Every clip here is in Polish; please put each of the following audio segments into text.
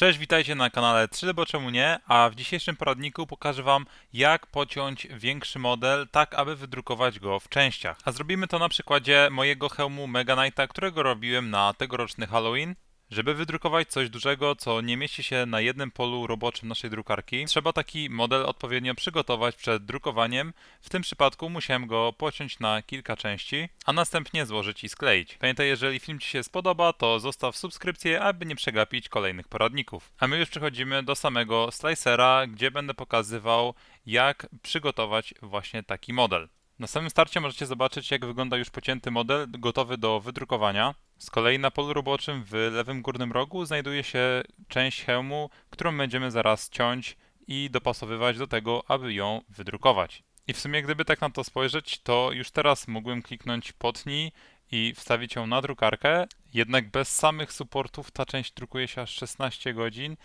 Cześć, witajcie na kanale 3D, bo czemu nie? A w dzisiejszym poradniku pokażę Wam, jak pociąć większy model, tak aby wydrukować go w częściach. A zrobimy to na przykładzie mojego hełmu Mega Knighta, którego robiłem na tegoroczny Halloween. Żeby wydrukować coś dużego, co nie mieści się na jednym polu roboczym naszej drukarki, trzeba taki model odpowiednio przygotować przed drukowaniem. W tym przypadku musiałem go pociąć na kilka części, a następnie złożyć i skleić. Pamiętaj, jeżeli film Ci się spodoba, to zostaw subskrypcję, aby nie przegapić kolejnych poradników. A my już przechodzimy do samego slicera, gdzie będę pokazywał, jak przygotować właśnie taki model. Na samym starcie możecie zobaczyć, jak wygląda już pocięty model gotowy do wydrukowania. Z kolei na polu roboczym w lewym górnym rogu znajduje się część hełmu, którą będziemy zaraz ciąć i dopasowywać do tego, aby ją wydrukować. I w sumie gdyby tak na to spojrzeć, to już teraz mógłbym kliknąć potnij i wstawić ją na drukarkę, jednak bez samych supportów ta część drukuje się aż 16 godzin,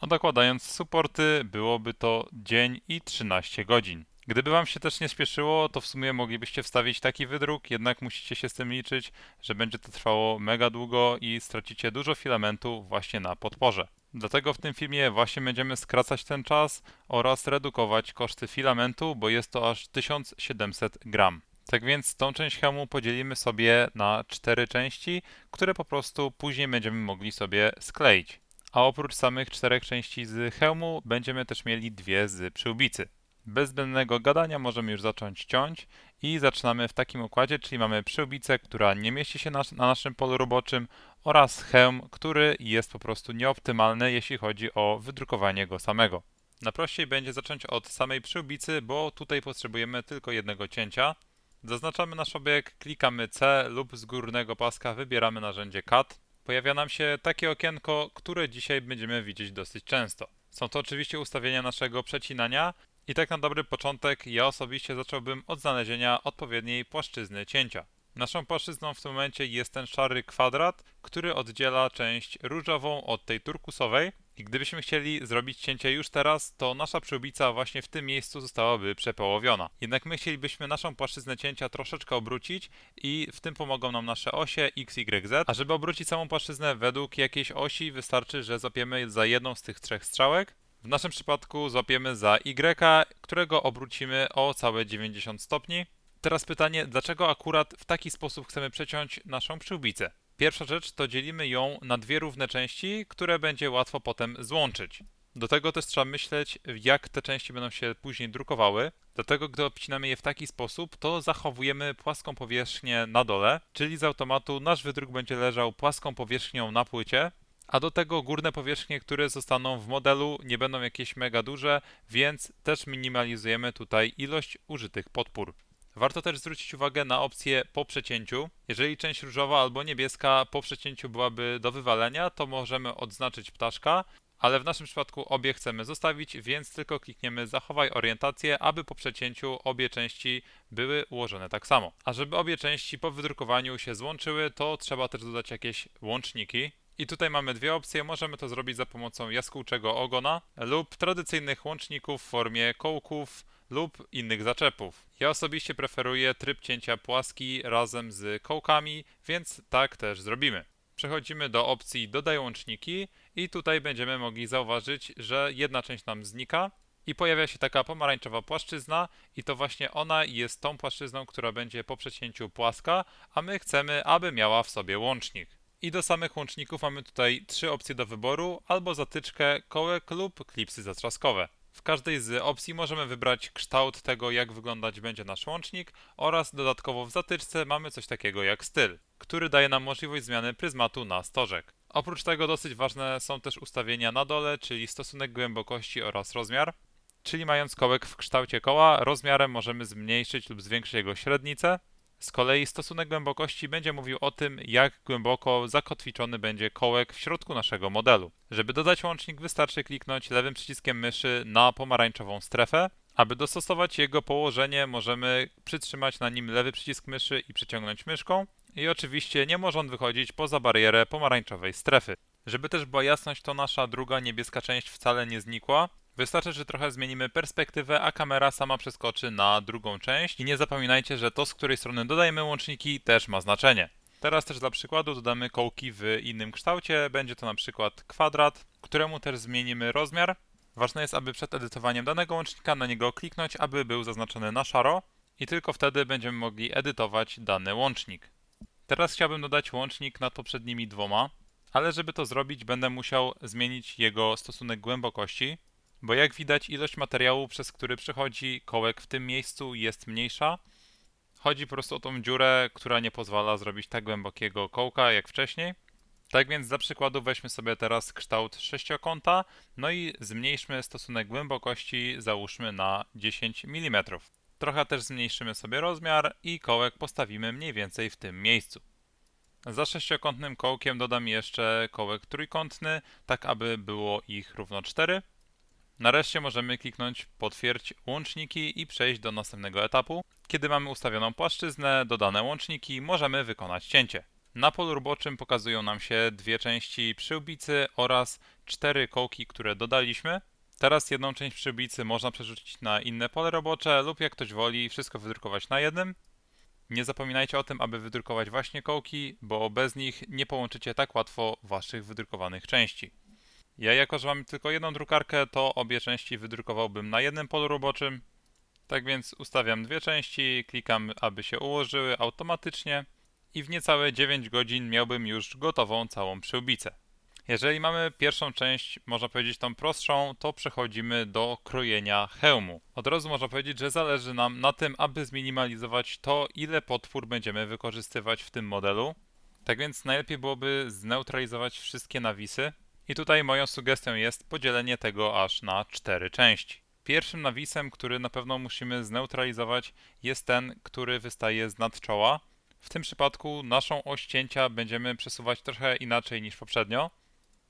a dokładając supporty byłoby to dzień i 13 godzin. Gdyby Wam się też nie spieszyło, to w sumie moglibyście wstawić taki wydruk, jednak musicie się z tym liczyć, że będzie to trwało mega długo i stracicie dużo filamentu właśnie na podporze. Dlatego w tym filmie właśnie będziemy skracać ten czas oraz redukować koszty filamentu, bo jest to aż 1700 gram. Tak więc tą część hełmu podzielimy sobie na cztery części, które po prostu później będziemy mogli sobie skleić. A oprócz samych czterech części z hełmu będziemy też mieli dwie z przyłbicy bez zbędnego gadania możemy już zacząć ciąć i zaczynamy w takim układzie, czyli mamy przyłbicę, która nie mieści się na, na naszym polu roboczym oraz hełm, który jest po prostu nieoptymalny, jeśli chodzi o wydrukowanie go samego. Najprościej będzie zacząć od samej przyłbicy, bo tutaj potrzebujemy tylko jednego cięcia. Zaznaczamy nasz obiekt, klikamy C lub z górnego paska wybieramy narzędzie Cut. Pojawia nam się takie okienko, które dzisiaj będziemy widzieć dosyć często. Są to oczywiście ustawienia naszego przecinania, i tak na dobry początek ja osobiście zacząłbym od znalezienia odpowiedniej płaszczyzny cięcia. Naszą płaszczyzną w tym momencie jest ten szary kwadrat, który oddziela część różową od tej turkusowej. I gdybyśmy chcieli zrobić cięcie już teraz, to nasza przyłbica właśnie w tym miejscu zostałaby przepołowiona. Jednak my chcielibyśmy naszą płaszczyznę cięcia troszeczkę obrócić i w tym pomogą nam nasze osie x, y, z. A żeby obrócić całą płaszczyznę według jakiejś osi, wystarczy, że zapiemy za jedną z tych trzech strzałek w naszym przypadku złapiemy za Y, którego obrócimy o całe 90 stopni. Teraz pytanie, dlaczego akurat w taki sposób chcemy przeciąć naszą przyłbicę? Pierwsza rzecz to dzielimy ją na dwie równe części, które będzie łatwo potem złączyć. Do tego też trzeba myśleć, jak te części będą się później drukowały. Dlatego, gdy obcinamy je w taki sposób, to zachowujemy płaską powierzchnię na dole, czyli z automatu nasz wydruk będzie leżał płaską powierzchnią na płycie, a do tego górne powierzchnie, które zostaną w modelu, nie będą jakieś mega duże, więc też minimalizujemy tutaj ilość użytych podpór. Warto też zwrócić uwagę na opcję po przecięciu. Jeżeli część różowa albo niebieska po przecięciu byłaby do wywalenia, to możemy odznaczyć ptaszka, ale w naszym przypadku obie chcemy zostawić, więc tylko klikniemy zachowaj orientację, aby po przecięciu obie części były ułożone tak samo. A żeby obie części po wydrukowaniu się złączyły, to trzeba też dodać jakieś łączniki. I tutaj mamy dwie opcje. Możemy to zrobić za pomocą jaskółczego ogona lub tradycyjnych łączników w formie kołków lub innych zaczepów. Ja osobiście preferuję tryb cięcia płaski razem z kołkami, więc tak też zrobimy. Przechodzimy do opcji dodaj łączniki i tutaj będziemy mogli zauważyć, że jedna część nam znika i pojawia się taka pomarańczowa płaszczyzna i to właśnie ona jest tą płaszczyzną, która będzie po przecięciu płaska, a my chcemy, aby miała w sobie łącznik. I do samych łączników mamy tutaj trzy opcje do wyboru, albo zatyczkę, kołek lub klipsy zatrzaskowe. W każdej z opcji możemy wybrać kształt tego, jak wyglądać będzie nasz łącznik oraz dodatkowo w zatyczce mamy coś takiego jak styl, który daje nam możliwość zmiany pryzmatu na stożek. Oprócz tego dosyć ważne są też ustawienia na dole, czyli stosunek głębokości oraz rozmiar. Czyli mając kołek w kształcie koła, rozmiarem możemy zmniejszyć lub zwiększyć jego średnicę, z kolei stosunek głębokości będzie mówił o tym, jak głęboko zakotwiczony będzie kołek w środku naszego modelu. Żeby dodać łącznik, wystarczy kliknąć lewym przyciskiem myszy na pomarańczową strefę. Aby dostosować jego położenie, możemy przytrzymać na nim lewy przycisk myszy i przyciągnąć myszką. I oczywiście nie może on wychodzić poza barierę pomarańczowej strefy. Żeby też była jasność, to nasza druga niebieska część wcale nie znikła. Wystarczy, że trochę zmienimy perspektywę, a kamera sama przeskoczy na drugą część. I nie zapominajcie, że to z której strony dodajemy łączniki też ma znaczenie. Teraz też dla przykładu dodamy kołki w innym kształcie. Będzie to na przykład kwadrat, któremu też zmienimy rozmiar. Ważne jest, aby przed edytowaniem danego łącznika na niego kliknąć, aby był zaznaczony na szaro i tylko wtedy będziemy mogli edytować dany łącznik. Teraz chciałbym dodać łącznik nad poprzednimi dwoma, ale żeby to zrobić będę musiał zmienić jego stosunek głębokości, bo jak widać ilość materiału, przez który przechodzi kołek w tym miejscu jest mniejsza. Chodzi po prostu o tą dziurę, która nie pozwala zrobić tak głębokiego kołka jak wcześniej. Tak więc dla przykładu weźmy sobie teraz kształt sześciokąta, no i zmniejszmy stosunek głębokości, załóżmy na 10 mm. Trochę też zmniejszymy sobie rozmiar i kołek postawimy mniej więcej w tym miejscu. Za sześciokątnym kołkiem dodam jeszcze kołek trójkątny, tak aby było ich równo 4. Nareszcie możemy kliknąć potwierdź łączniki i przejść do następnego etapu. Kiedy mamy ustawioną płaszczyznę, dodane łączniki, możemy wykonać cięcie. Na polu roboczym pokazują nam się dwie części przyłbicy oraz cztery kołki, które dodaliśmy. Teraz jedną część przyłbicy można przerzucić na inne pole robocze lub jak ktoś woli wszystko wydrukować na jednym. Nie zapominajcie o tym, aby wydrukować właśnie kołki, bo bez nich nie połączycie tak łatwo waszych wydrukowanych części. Ja jako, że mam tylko jedną drukarkę, to obie części wydrukowałbym na jednym polu roboczym. Tak więc ustawiam dwie części, klikam, aby się ułożyły automatycznie i w niecałe 9 godzin miałbym już gotową całą przyłbicę. Jeżeli mamy pierwszą część, można powiedzieć tą prostszą, to przechodzimy do krojenia hełmu. Od razu można powiedzieć, że zależy nam na tym, aby zminimalizować to, ile potwór będziemy wykorzystywać w tym modelu. Tak więc najlepiej byłoby zneutralizować wszystkie nawisy. I tutaj moją sugestią jest podzielenie tego aż na cztery części. Pierwszym nawisem, który na pewno musimy zneutralizować, jest ten, który wystaje z nadczoła. W tym przypadku naszą oś cięcia będziemy przesuwać trochę inaczej niż poprzednio,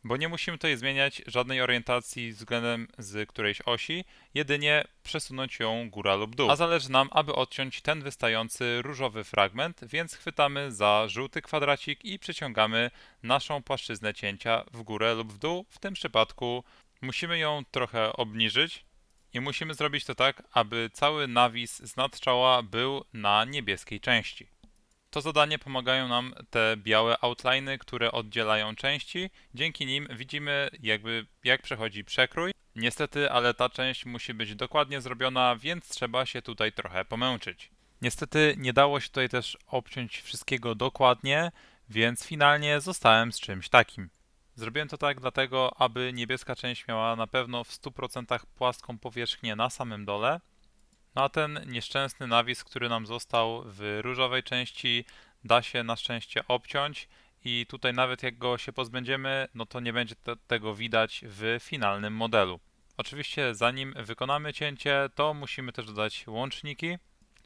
bo nie musimy tutaj zmieniać żadnej orientacji względem z którejś osi, jedynie przesunąć ją góra lub dół. A zależy nam, aby odciąć ten wystający różowy fragment, więc chwytamy za żółty kwadracik i przyciągamy naszą płaszczyznę cięcia w górę lub w dół. W tym przypadku musimy ją trochę obniżyć i musimy zrobić to tak, aby cały nawis z nadczoła był na niebieskiej części. To zadanie pomagają nam te białe outliny, które oddzielają części. Dzięki nim widzimy jakby jak przechodzi przekrój. Niestety, ale ta część musi być dokładnie zrobiona, więc trzeba się tutaj trochę pomęczyć. Niestety nie dało się tutaj też obciąć wszystkiego dokładnie, więc finalnie zostałem z czymś takim. Zrobiłem to tak dlatego, aby niebieska część miała na pewno w 100% płaską powierzchnię na samym dole, no a ten nieszczęsny nawis, który nam został w różowej części, da się na szczęście obciąć i tutaj nawet jak go się pozbędziemy, no to nie będzie te, tego widać w finalnym modelu. Oczywiście zanim wykonamy cięcie, to musimy też dodać łączniki.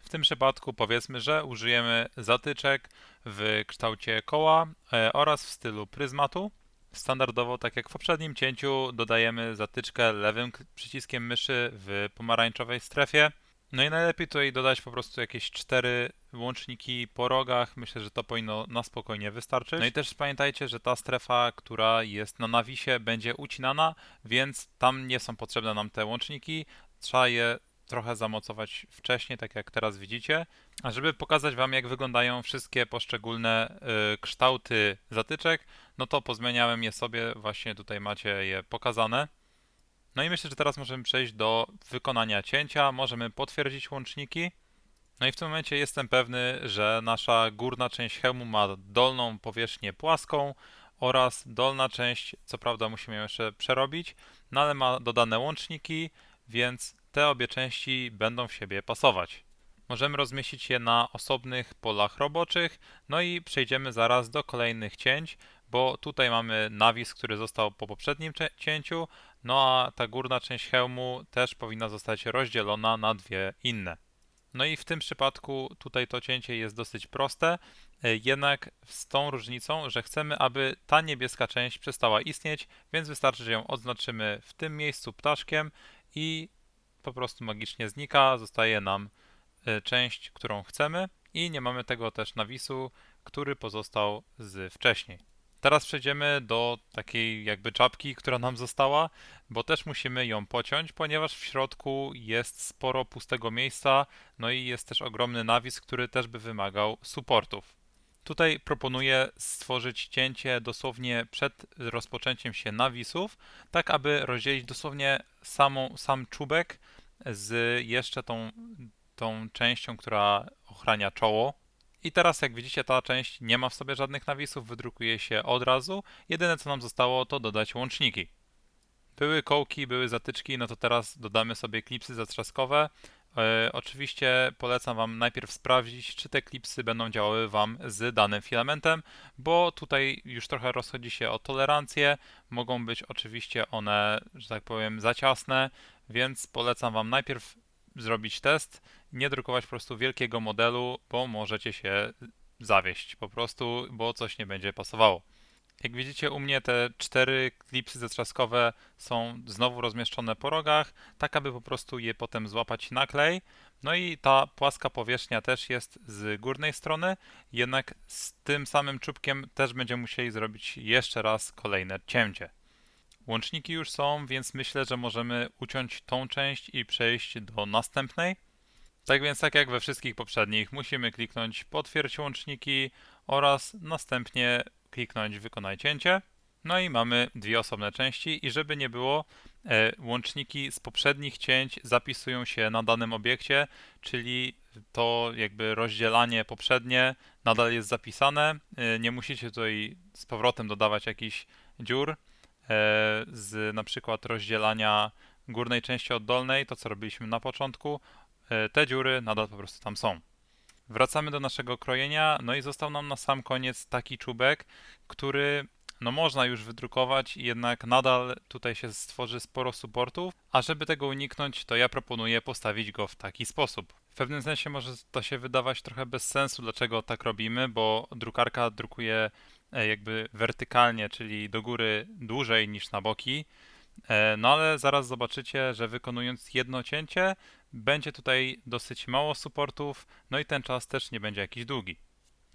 W tym przypadku powiedzmy, że użyjemy zatyczek w kształcie koła e, oraz w stylu pryzmatu. Standardowo, tak jak w poprzednim cięciu, dodajemy zatyczkę lewym przyciskiem myszy w pomarańczowej strefie. No i najlepiej tutaj dodać po prostu jakieś cztery łączniki po rogach. Myślę, że to powinno na spokojnie wystarczyć. No i też pamiętajcie, że ta strefa, która jest na nawisie, będzie ucinana, więc tam nie są potrzebne nam te łączniki. Trzeba je trochę zamocować wcześniej, tak jak teraz widzicie. A żeby pokazać Wam, jak wyglądają wszystkie poszczególne y, kształty zatyczek, no to pozmieniałem je sobie, właśnie tutaj macie je pokazane. No i myślę, że teraz możemy przejść do wykonania cięcia. Możemy potwierdzić łączniki. No i w tym momencie jestem pewny, że nasza górna część hełmu ma dolną powierzchnię płaską oraz dolna część, co prawda musimy ją jeszcze przerobić, no ale ma dodane łączniki, więc te obie części będą w siebie pasować. Możemy rozmieścić je na osobnych polach roboczych, no i przejdziemy zaraz do kolejnych cięć, bo tutaj mamy nawis, który został po poprzednim cięciu, no a ta górna część hełmu też powinna zostać rozdzielona na dwie inne. No i w tym przypadku tutaj to cięcie jest dosyć proste, e, jednak z tą różnicą, że chcemy, aby ta niebieska część przestała istnieć, więc wystarczy, że ją odznaczymy w tym miejscu ptaszkiem i po prostu magicznie znika, zostaje nam e, część, którą chcemy i nie mamy tego też nawisu, który pozostał z wcześniej. Teraz przejdziemy do takiej jakby czapki, która nam została, bo też musimy ją pociąć, ponieważ w środku jest sporo pustego miejsca, no i jest też ogromny nawis, który też by wymagał supportów. Tutaj proponuję stworzyć cięcie dosłownie przed rozpoczęciem się nawisów, tak aby rozdzielić dosłownie samą, sam czubek z jeszcze tą, tą częścią, która ochrania czoło. I teraz jak widzicie ta część nie ma w sobie żadnych nawisów, wydrukuje się od razu. Jedyne co nam zostało to dodać łączniki. Były kołki, były zatyczki, no to teraz dodamy sobie klipsy zatrzaskowe. E, oczywiście polecam Wam najpierw sprawdzić, czy te klipsy będą działały Wam z danym filamentem, bo tutaj już trochę rozchodzi się o tolerancję. Mogą być oczywiście one, że tak powiem, za ciasne, więc polecam Wam najpierw zrobić test, nie drukować po prostu wielkiego modelu, bo możecie się zawieść po prostu, bo coś nie będzie pasowało. Jak widzicie u mnie te cztery klipsy zatrzaskowe są znowu rozmieszczone po rogach, tak aby po prostu je potem złapać na klej. No i ta płaska powierzchnia też jest z górnej strony, jednak z tym samym czubkiem też będziemy musieli zrobić jeszcze raz kolejne cięcie. Łączniki już są, więc myślę, że możemy uciąć tą część i przejść do następnej. Tak więc, tak jak we wszystkich poprzednich, musimy kliknąć potwierdź łączniki oraz następnie kliknąć wykonaj cięcie. No i mamy dwie osobne części i żeby nie było, e, łączniki z poprzednich cięć zapisują się na danym obiekcie, czyli to jakby rozdzielanie poprzednie nadal jest zapisane. E, nie musicie tutaj z powrotem dodawać jakichś dziur e, z na przykład rozdzielania górnej części od dolnej, to co robiliśmy na początku. Te dziury nadal po prostu tam są. Wracamy do naszego krojenia, no i został nam na sam koniec taki czubek, który no można już wydrukować, jednak nadal tutaj się stworzy sporo supportów, a żeby tego uniknąć, to ja proponuję postawić go w taki sposób. W pewnym sensie może to się wydawać trochę bez sensu, dlaczego tak robimy, bo drukarka drukuje e, jakby wertykalnie, czyli do góry dłużej niż na boki, e, no ale zaraz zobaczycie, że wykonując jedno cięcie, będzie tutaj dosyć mało supportów, no i ten czas też nie będzie jakiś długi.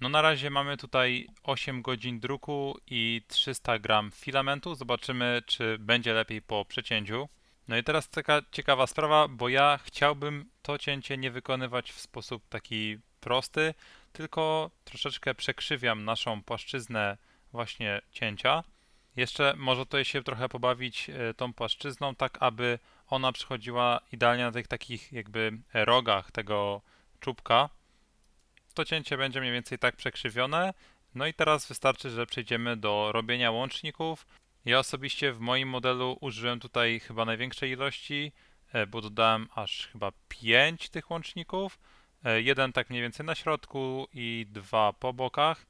No na razie mamy tutaj 8 godzin druku i 300 gram filamentu. Zobaczymy, czy będzie lepiej po przecięciu. No i teraz taka ciekawa sprawa, bo ja chciałbym to cięcie nie wykonywać w sposób taki prosty, tylko troszeczkę przekrzywiam naszą płaszczyznę właśnie cięcia. Jeszcze może tutaj się trochę pobawić e, tą płaszczyzną, tak aby ona przychodziła idealnie na tych takich jakby rogach tego czubka. To cięcie będzie mniej więcej tak przekrzywione. No i teraz wystarczy, że przejdziemy do robienia łączników. Ja osobiście w moim modelu użyłem tutaj chyba największej ilości, e, bo dodałem aż chyba 5 tych łączników. E, jeden tak mniej więcej na środku i dwa po bokach.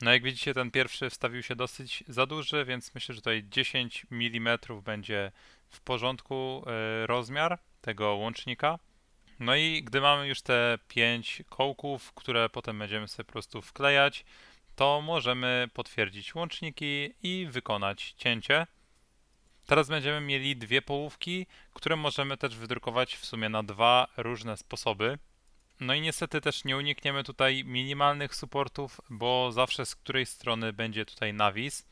No jak widzicie ten pierwszy wstawił się dosyć za duży, więc myślę, że tutaj 10 mm będzie w porządku e, rozmiar tego łącznika. No i gdy mamy już te 5 kołków, które potem będziemy sobie po prostu wklejać, to możemy potwierdzić łączniki i wykonać cięcie. Teraz będziemy mieli dwie połówki, które możemy też wydrukować w sumie na dwa różne sposoby. No i niestety też nie unikniemy tutaj minimalnych supportów, bo zawsze z której strony będzie tutaj nawis.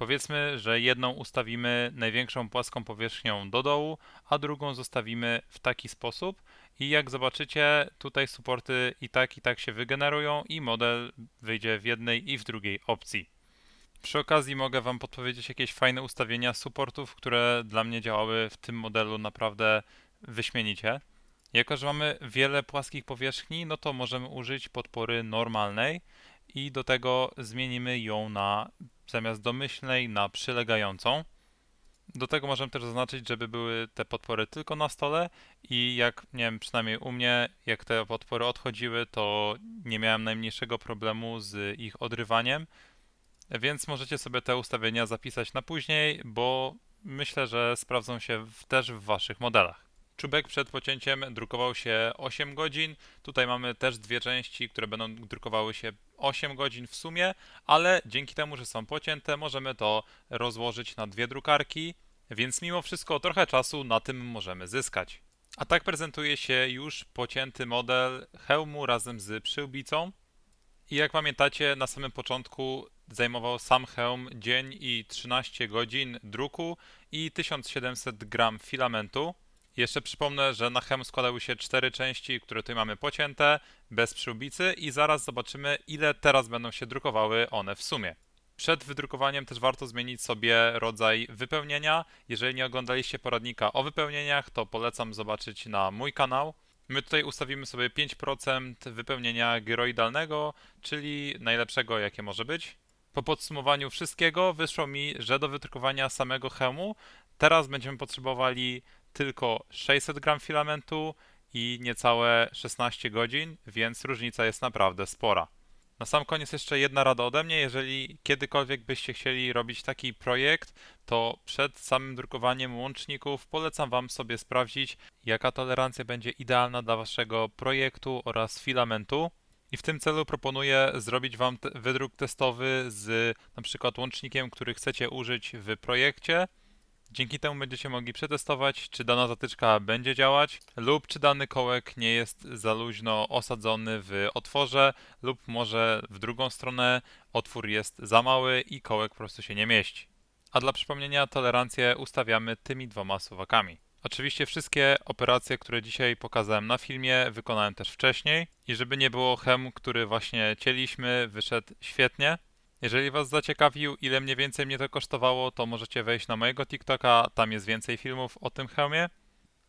Powiedzmy, że jedną ustawimy największą płaską powierzchnią do dołu, a drugą zostawimy w taki sposób. I jak zobaczycie, tutaj supporty i tak i tak się wygenerują i model wyjdzie w jednej i w drugiej opcji. Przy okazji mogę Wam podpowiedzieć jakieś fajne ustawienia supportów, które dla mnie działały w tym modelu naprawdę wyśmienicie. Jako, że mamy wiele płaskich powierzchni, no to możemy użyć podpory normalnej i do tego zmienimy ją na zamiast domyślnej na przylegającą. Do tego możemy też zaznaczyć, żeby były te podpory tylko na stole i jak, nie wiem, przynajmniej u mnie, jak te podpory odchodziły, to nie miałem najmniejszego problemu z ich odrywaniem, więc możecie sobie te ustawienia zapisać na później, bo myślę, że sprawdzą się w, też w Waszych modelach. Czubek przed pocięciem drukował się 8 godzin. Tutaj mamy też dwie części, które będą drukowały się 8 godzin w sumie, ale dzięki temu, że są pocięte, możemy to rozłożyć na dwie drukarki, więc mimo wszystko trochę czasu na tym możemy zyskać. A tak prezentuje się już pocięty model hełmu razem z przyłbicą. I jak pamiętacie, na samym początku zajmował sam hełm dzień i 13 godzin druku i 1700 gram filamentu. Jeszcze przypomnę, że na hem składały się cztery części, które tutaj mamy pocięte, bez przyłbicy i zaraz zobaczymy, ile teraz będą się drukowały one w sumie. Przed wydrukowaniem też warto zmienić sobie rodzaj wypełnienia. Jeżeli nie oglądaliście poradnika o wypełnieniach, to polecam zobaczyć na mój kanał. My tutaj ustawimy sobie 5% wypełnienia gyroidalnego, czyli najlepszego jakie może być. Po podsumowaniu wszystkiego wyszło mi, że do wydrukowania samego hełmu teraz będziemy potrzebowali tylko 600 gram filamentu i niecałe 16 godzin, więc różnica jest naprawdę spora. Na sam koniec jeszcze jedna rada ode mnie. Jeżeli kiedykolwiek byście chcieli robić taki projekt, to przed samym drukowaniem łączników polecam Wam sobie sprawdzić, jaka tolerancja będzie idealna dla Waszego projektu oraz filamentu. I w tym celu proponuję zrobić Wam wydruk testowy z na przykład łącznikiem, który chcecie użyć w projekcie. Dzięki temu będziecie mogli przetestować, czy dana zatyczka będzie działać, lub czy dany kołek nie jest za luźno osadzony w otworze, lub może w drugą stronę otwór jest za mały i kołek po prostu się nie mieści. A dla przypomnienia, tolerancję ustawiamy tymi dwoma suwakami. Oczywiście wszystkie operacje, które dzisiaj pokazałem na filmie, wykonałem też wcześniej i żeby nie było hem, który właśnie cieliśmy, wyszedł świetnie. Jeżeli Was zaciekawił, ile mniej więcej mnie to kosztowało, to możecie wejść na mojego TikToka, tam jest więcej filmów o tym hełmie.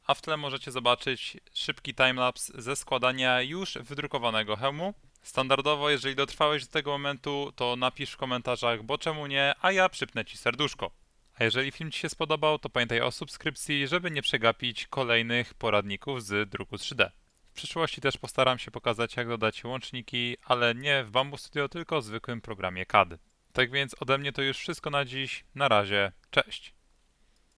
A w tle możecie zobaczyć szybki timelapse ze składania już wydrukowanego hełmu. Standardowo, jeżeli dotrwałeś do tego momentu, to napisz w komentarzach, bo czemu nie, a ja przypnę Ci serduszko. A jeżeli film Ci się spodobał, to pamiętaj o subskrypcji, żeby nie przegapić kolejnych poradników z druku 3D. W przyszłości też postaram się pokazać, jak dodać łączniki, ale nie w Bamboo Studio, tylko w zwykłym programie CAD. Tak więc ode mnie to już wszystko na dziś. Na razie, cześć!